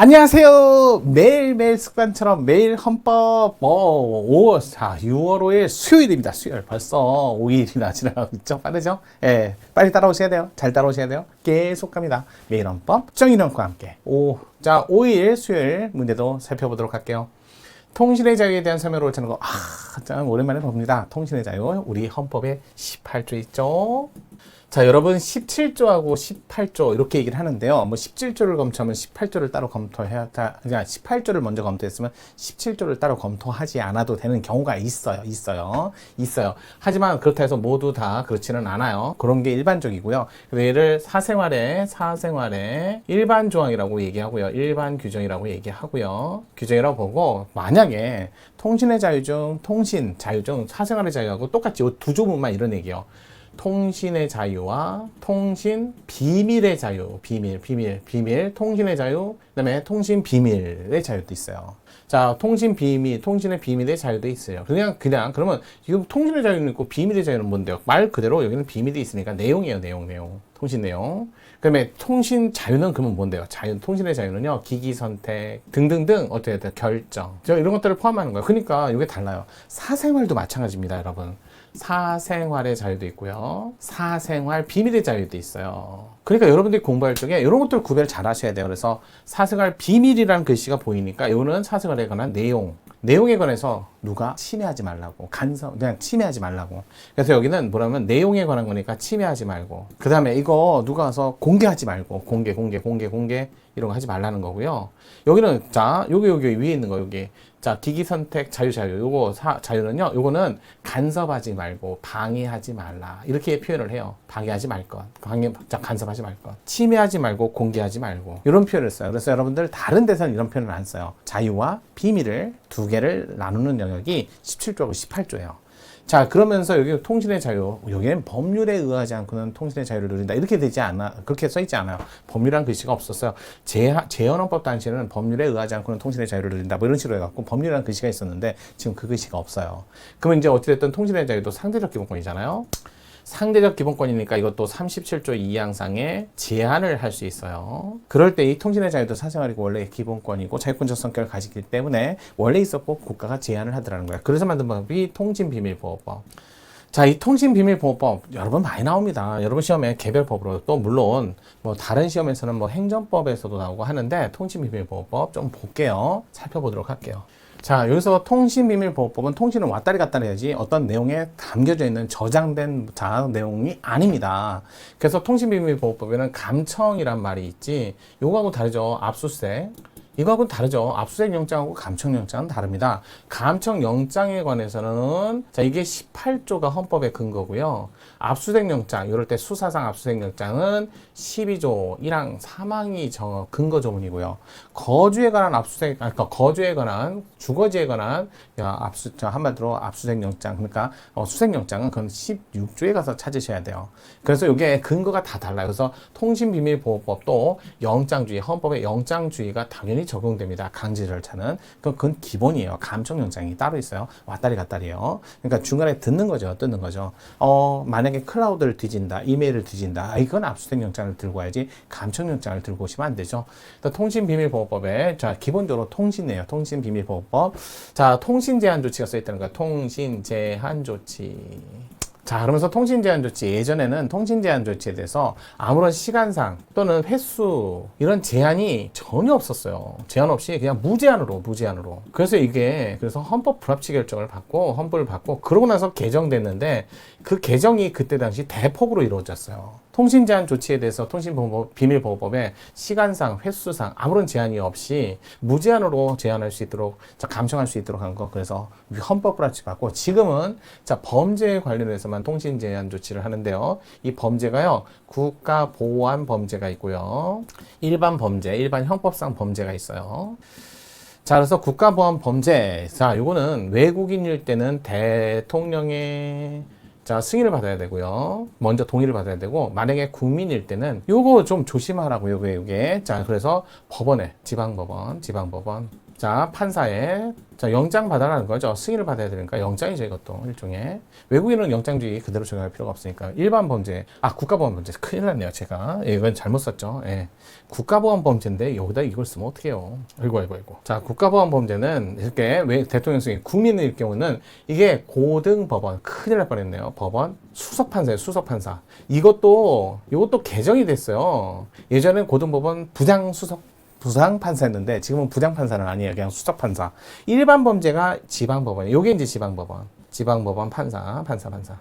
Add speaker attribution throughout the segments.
Speaker 1: 안녕하세요. 매일매일 습관처럼 매일 헌법 뭐 5월 자 6월 5일 수요일입니다. 수요일 벌써 5일이나 지나가고 있죠. 빠르죠? 예, 빨리 따라오셔야 돼요. 잘 따라오셔야 돼요. 계속 갑니다. 매일 헌법 정인원과 함께 오, 자 5일 수요일 문제도 살펴보도록 할게요. 통신의 자유에 대한 설명을 옳는 거, 아, 참 오랜만에 봅니다. 통신의 자유, 우리 헌법에 18조 있죠? 자, 여러분 17조하고 18조 이렇게 얘기를 하는데요. 뭐 17조를 검토하면 18조를 따로 검토해야, 다, 그냥 18조를 먼저 검토했으면 17조를 따로 검토하지 않아도 되는 경우가 있어요. 있어요. 있어요. 하지만 그렇다 해서 모두 다 그렇지는 않아요. 그런 게 일반적이고요. 얘를 사생활의, 사생활의 일반 조항이라고 얘기하고요. 일반 규정이라고 얘기하고요. 규정이라고 보고, 만약에 통신의 자유 중, 통신 자유 중 사생활의 자유하고 똑같이 이 두 조문만 이런 얘기예요. 통신의 자유와 통신 비밀의 자유, 비밀, 비밀, 비밀, 통신의 자유, 그 다음에 통신 비밀의 자유도 있어요. 자, 통신 비밀, 통신의 비밀의 자유도 있어요. 그냥 그냥 그러면 지금 통신의 자유는 있고 비밀의 자유는 뭔데요? 말 그대로 여기는 비밀이 있으니까 내용이에요, 내용, 내용. 통신 내용. 그다음에 통신 자유는 그러면 뭔데요? 자유, 통신의 자유는요, 기기 선택 등등등 어떻게 돼? 결정. 저 이런 것들을 포함하는 거예요. 그러니까 이게 달라요. 사생활도 마찬가지입니다, 여러분. 사생활의 자유도 있고요. 사생활 비밀의 자유도 있어요. 그러니까 여러분들이 공부할 적에 이런 것들 구별 잘 하셔야 돼요. 그래서 사생활 비밀이라는 글씨가 보이니까 이거는 사생활에 관한 내용. 내용에 관해서 누가 침해하지 말라고 간섭 그냥 침해하지 말라고 그래서 여기는 뭐라면 내용에 관한 거니까 침해하지 말고 그 다음에 이거 누가 와서 공개하지 말고 공개 공개 공개 공개 이런 거 하지 말라는 거고요. 여기는 자 여기 여기 위에 있는 거 여기 자 기기 선택 자유 자유. 요거 사, 자유는요 요거는 간섭하지 말고 방해하지 말라. 이렇게 표현을 해요. 방해하지 말 것. 방해 자 간섭하지 말 것. 침해하지 말고 공개하지 말고. 이런 표현을 써요. 그래서 여러분들 다른 데서는 이런 표현을 안 써요. 자유와 비밀을 두 개를 나누는 영역이 17조하고 18조예요 자 그러면서 여기 통신의 자유. 여기는 법률에 의하지 않고는 통신의 자유를 누린다. 이렇게 되지 않아 그렇게 써 있지 않아요. 법률이란 글씨가 없었어요 재 재헌헌법 당시에는 법률에 의하지 않고는 통신의 자유를 누린다. 뭐 이런 식으로 해갖고 법률이란 글씨가 있었는데 지금 그 글씨가 없어요. 그러면 이제 어찌됐든 통신의 자유도 상대적 기본권이잖아요 상대적 기본권이니까 이것도 37조 2항상에 제한을 할 수 있어요. 그럴 때 이 통신의 자유도 사생활이고 원래 기본권이고 자유권적 성격을 가지기 때문에 원래 있었고 국가가 제한을 하더라는 거야. 그래서 만든 법이 통신비밀보호법. 자, 이 통신비밀보호법 여러분 많이 나옵니다. 여러분 시험에 개별법으로 또 물론 뭐 다른 시험에서는 뭐 행정법에서도 나오고 하는데 통신비밀보호법 좀 볼게요. 살펴보도록 할게요. 자, 여기서 통신비밀보호법은 통신을 왔다리 갔다리 해야지 어떤 내용에 담겨져 있는 저장된 자 내용이 아닙니다. 그래서 통신비밀보호법에는 감청이란 말이 있지, 요거하고 다르죠. 압수수색. 이거하고는 다르죠. 압수수색 영장하고 감청 영장은 다릅니다. 감청 영장에 관해서는 자 이게 18조가 헌법의 근거고요. 압수수색 영장 이럴 때 수사상 압수수색 영장은 12조 1항 3항이 저 근거 조문이고요. 거주에 관한 압수수색 아까 그러니까 거주에 관한 주거지에 관한 야, 압수 저 한마디로 압수수색 영장 그러니까 어, 수색 영장은 그건 16조에 가서 찾으셔야 돼요. 그래서 이게 근거가 다 달라요. 그래서 통신비밀보호법도 영장주의 헌법의 영장주의가 당연히 적용됩니다. 강제 절차는 그건, 그건 기본이에요. 감청 영장이 따로 있어요. 왔다리 갔다리요. 그러니까 중간에 듣는 거죠. 듣는 거죠. 어 만약에 클라우드를 뒤진다, 이메일을 뒤진다, 아, 이건 압수수색 영장을 들고 와야지 감청 영장을 들고 오시면 안 되죠. 통신비밀보호법에 자 기본적으로 통신이에요. 통신비밀보호법. 자 통신 제한 조치가 써 있다는 거야. 통신 제한 조치. 자, 그러면서 통신 제한 조치. 예전에는 통신 제한 조치에 대해서 아무런 시간상 또는 횟수 이런 제한이 전혀 없었어요. 제한 없이 그냥 무제한으로, 무제한으로. 그래서 이게 그래서 헌법 불합치 결정을 받고 헌법을 받고 그러고 나서 개정됐는데 그 개정이 그때 당시 대폭으로 이루어졌어요. 통신 제한 조치에 대해서 통신보호법 비밀보호법에 시간상 횟수상 아무런 제한이 없이 무제한으로 제한할 수 있도록 자, 감청할 수 있도록 한 거. 그래서 헌법 불합치 받고 지금은 자 범죄에 관련해서만 통신 제한 조치를 하는데요. 이 범죄가요 국가 보안 범죄가 있고요. 일반 범죄 일반 형법상 범죄가 있어요. 자, 그래서 국가보안 범죄. 자, 요거는 외국인일 때는 대통령의 자, 승인을 받아야 되고요. 먼저 동의를 받아야 되고, 만약에 국민일 때는 요거 좀 조심하라고요, 요게. 자, 그래서 법원에, 지방법원, 지방법원. 자, 판사에 자, 영장 받아라는 거죠. 승인을 받아야 되니까 영장이죠, 이것도 일종의. 외국인은 영장주의 그대로 적용할 필요가 없으니까 일반 범죄, 아 국가보안 범죄 큰일 났네요, 제가. 예, 이건 잘못 썼죠. 예. 국가보안 범죄인데 여기다 이걸 쓰면 어떡해요. 아이고 아이고 아이고. 자, 국가보안 범죄는 이렇게 왜 대통령 승인 국민일 경우는 이게 고등법원 큰일 날 뻔했네요. 법원 수석판사예요, 수석판사. 이것도 이것도 개정이 됐어요. 예전엔 고등법원 부장수석 부장 판사였는데 지금은 부장 판사는 아니에요. 그냥 수석 판사. 일반 범죄가 지방 법원이에요. 요게 이제 지방 법원. 지방 법원 판사, 판사, 판사.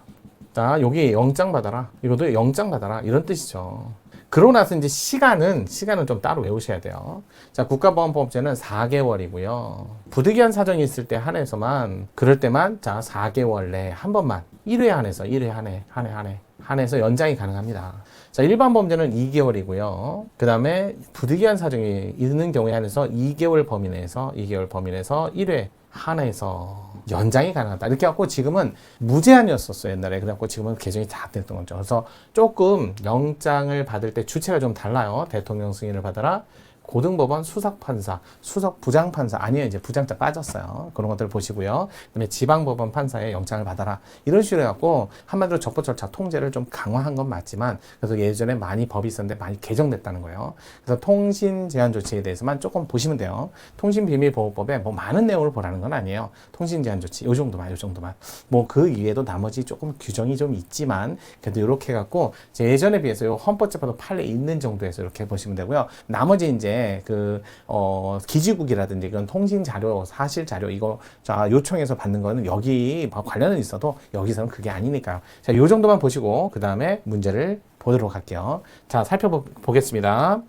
Speaker 1: 자, 여기 영장 받아라. 이것도 영장 받아라. 이런 뜻이죠. 그러고 나서 이제 시간은 시간은 좀 따로 외우셔야 돼요. 자, 국가보안법제는 4개월이고요. 부득이한 사정이 있을 때 한해서만 그럴 때만 자, 4개월 내에 한 번만 1회 한해서 1회 한해 한해 한해 한해서 연장이 가능합니다. 자, 일반 범죄는 2개월이고요. 그 다음에 부득이한 사정이 있는 경우에 한해서 2개월 범위 내에서 2개월 범위 내에서 1회 한해서 연장이 가능하다. 이렇게 갖고 지금은 무제한이었었어요, 옛날에. 그래갖고 지금은 개정이 다 됐던 거죠. 그래서 조금 영장을 받을 때 주체가 좀 달라요. 대통령 승인을 받아라. 고등법원 수석판사, 수석 부장판사, 아니에요. 이제 부장자 빠졌어요. 그런 것들 보시고요. 그 다음에 지방법원 판사의 영장을 받아라. 이런 식으로 해갖고 한마디로 적법 절차 통제를 좀 강화한 건 맞지만 그래서 예전에 많이 법이 있었는데 많이 개정됐다는 거예요. 그래서 통신 제한 조치에 대해서만 조금 보시면 돼요. 통신비밀보호법에 뭐 많은 내용을 보라는 건 아니에요. 통신 제한 조치 요 정도만 요 정도만. 뭐 그 이외에도 나머지 조금 규정이 좀 있지만 그래도 이렇게 해갖고 예전에 비해서 요 헌법재판도 판례 있는 정도에서 이렇게 보시면 되고요. 나머지 이제 그, 어, 기지국이라든지 그런 통신 자료, 사실 자료, 이거, 자, 요청해서 받는 거는 여기 뭐 관련은 있어도 여기서는 그게 아니니까요. 자, 요 정도만 보시고, 그 다음에 문제를 보도록 할게요. 자, 살펴보겠습니다.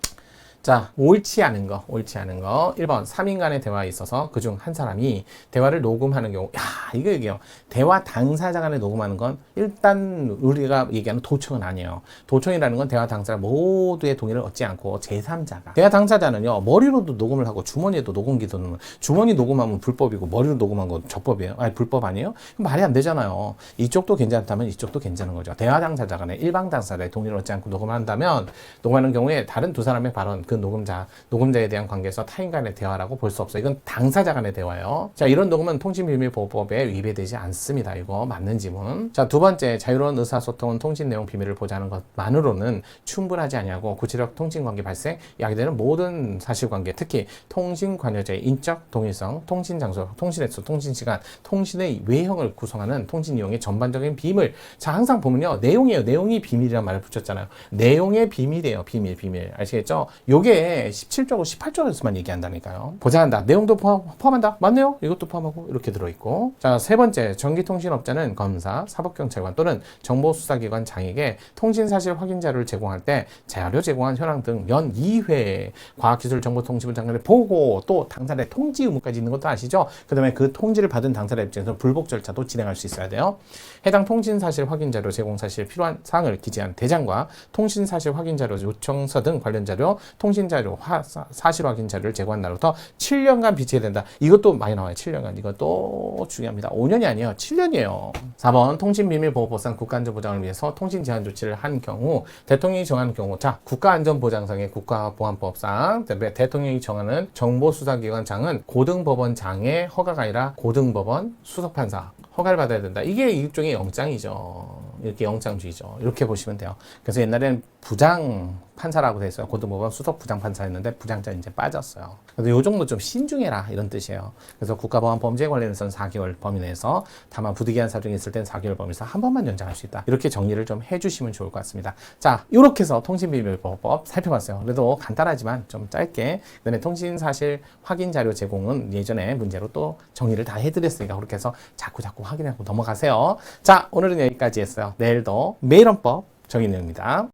Speaker 1: 자, 옳지 않은 거, 옳지 않은 거. 1번, 3인 간의 대화에 있어서 그중 한 사람이 대화를 녹음하는 경우, 야, 이거 얘기해요. 대화 당사자 간에 녹음하는 건 일단 우리가 얘기하는 도청은 아니에요. 도청이라는 건 대화 당사자 모두의 동의를 얻지 않고 제3자가. 대화 당사자는요, 머리로도 녹음을 하고 주머니에도 녹음기도 넣는 주머니 녹음하면 불법이고 머리로 녹음한 건 적법이에요. 아니, 불법 아니에요? 말이 안 되잖아요. 이쪽도 괜찮다면 이쪽도 괜찮은 거죠. 대화 당사자 간에 일방 당사자의 동의를 얻지 않고 녹음을 한다면 녹음하는 경우에 다른 두 사람의 발언, 그 녹음자, 녹음자에 대한 관계에서 타인 간의 대화라고 볼 수 없어요. 이건 당사자 간의 대화예요. 자, 이런 녹음은 통신비밀보호법에 위배되지 않습니다. 이거 맞는 지문. 자, 두 번째, 자유로운 의사소통은 통신 내용 비밀을 보장하는 것만으로는 충분하지 아니하고 구체적 통신관계 발생, 야기되는 모든 사실관계, 특히 통신 관여자의 인적 동일성, 통신 장소, 통신 횟수, 통신 시간, 통신의 외형을 구성하는 통신 이용의 전반적인 비밀. 자, 항상 보면요. 내용이에요. 내용이 비밀이란 말을 붙였잖아요. 내용의 비밀이에요. 비밀, 비밀. 아시겠죠? 요게 17조고 18조에서만 얘기한다니까요. 보장한다. 내용도 포함, 포함한다. 맞네요. 이것도 포함하고 이렇게 들어있고. 자, 세 번째. 전기통신업자는 검사, 사법경찰관 또는 정보수사기관 장에게 통신사실 확인 자료를 제공할 때 자료 제공한 현황 등 연 2회 과학기술정보통신부 장관의 보고 또 당사자의 통지 의무까지 있는 것도 아시죠? 그 다음에 그 통지를 받은 당사자 입장에서 불복 절차도 진행할 수 있어야 돼요. 해당 통신사실 확인 자료 제공 사실 필요한 사항을 기재한 대장과 통신사실 확인 자료 요청서 등 관련 자료, 통신 자료, 화, 사, 사실 확인 자료를 제공한 날부터 7년간 비치해야 된다. 이것도 많이 나와요. 7년간. 이것도 중요합니다. 5년이 아니에요. 7년이에요. 4번 통신비밀보호법상 국가안전보장을 위해서 통신 제한 조치를 한 경우 대통령이 정하는 경우 자 국가안전보장상의 국가보안법상 대통령이 정하는 정보수사기관장은 고등법원장의 허가가 아니라 고등법원 수석판사 허가를 받아야 된다. 이게 일종의 영장이죠. 이렇게 영장주의죠. 이렇게 보시면 돼요. 그래서 옛날에는 부장 판사라고 돼 있어요. 고등법원 수석 부장 판사였는데 부장자 이제 빠졌어요. 그래서 요 정도 좀 신중해라 이런 뜻이에요. 그래서 국가보안 범죄에 관련해서는 4개월 범위 내에서 다만 부득이한 사정이 있을 땐 4개월 범위에서 한 번만 연장할 수 있다. 이렇게 정리를 좀 해주시면 좋을 것 같습니다. 자, 이렇게 해서 통신비밀보호법 살펴봤어요. 그래도 간단하지만 좀 짧게 그다음에 통신사실 확인 자료 제공은 예전에 문제로 또 정리를 다 해드렸으니까 그렇게 해서 자꾸 자꾸 확인하고 넘어가세요. 자, 오늘은 여기까지 했어요. 내일도 매일헌법 정의 내용입니다.